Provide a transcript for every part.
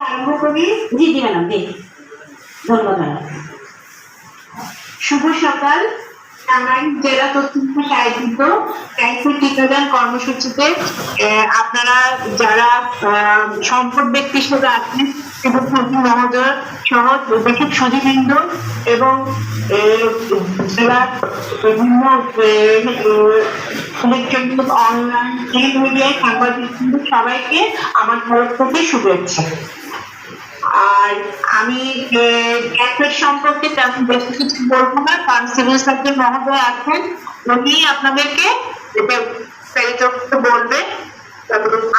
আরম্ভ করি? জি জি ম্যাডাম জি। ধন্যবাদ ম্যাডাম। শুভ সকাল। টাঙ্গাইল জেলা তথ্য আয়োজিত ক্যান্সার টিকাদান কর্মসূচিতে আপনারা যারা সম্পদ ব্যক্তি হিসেবে আছেন এবং মহোদয় সহ দেশের সুদীবৃন্দ এবং জেলার বিভিন্ন ইলেকট্রনিক অনলাইন প্রিন্ট মিডিয়ায় সাংবাদিক সবাইকে আমার তরফ থেকে শুভেচ্ছা। আর আমি ক্যাফের সম্পর্কে তেমন বেশি কিছু বলব না। কারণ সিভিল সার্জন মহোদয় আছেন, উনি আপনাদেরকে এটা বিস্তারিত বলবেন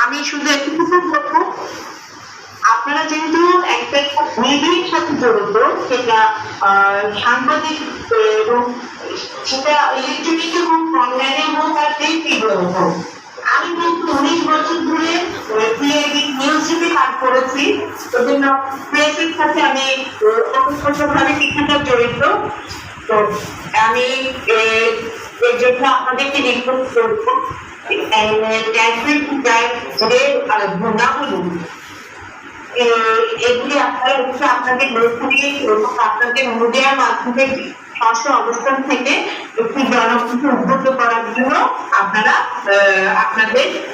আমি শুধু একটু বলব, আপনারা যেহেতু একটা মিডিয়ার সাথে জড়িত, সেটা সাংবাদিক সেটা ইলেকট্রনিক এবং অনলাইনে হোক, আর টিভিতে হোক কাজ করেছি। ওজন্য প্রেসের সাথে আমি অপস্পষ্টভাবে কিছুটা জড়িত। তো আমি এর জন্য আপনাদেরকে রিকোয়েস্ট করব। এ- এগুলি হচ্ছে আপনাদের আপনাদের মাধ্যমে অবস্থান থেকে করার জন্য আপনারা আপনাদের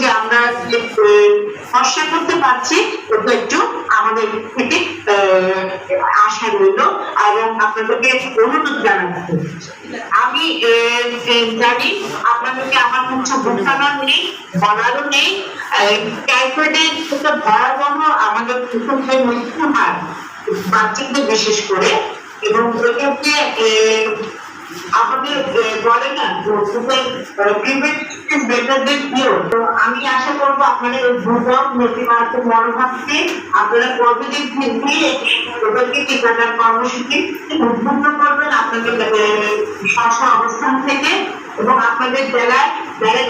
যে আমরা করতে পারছি, ওটা একটু আমাদের থেকে আশা রইল এবং আপনাদেরকে অনুরোধ আমি জানি আপনাদেরকে আমার নেই, বলারও নেই ভয়াবহ আমাদের মৃত্যু হার বাচ্চাদের বিশেষ করে, এবং আমি আশা করব আপনাদের দুর্বল নথিমাত্র মনোভাবকে আপনারা পজিটিভ দিয়ে ওদেরকে কর্মসূচি উদ্বুদ্ধ করবেন আপনাদের অবস্থান থেকে এবং আপনাদের জেলায় যারা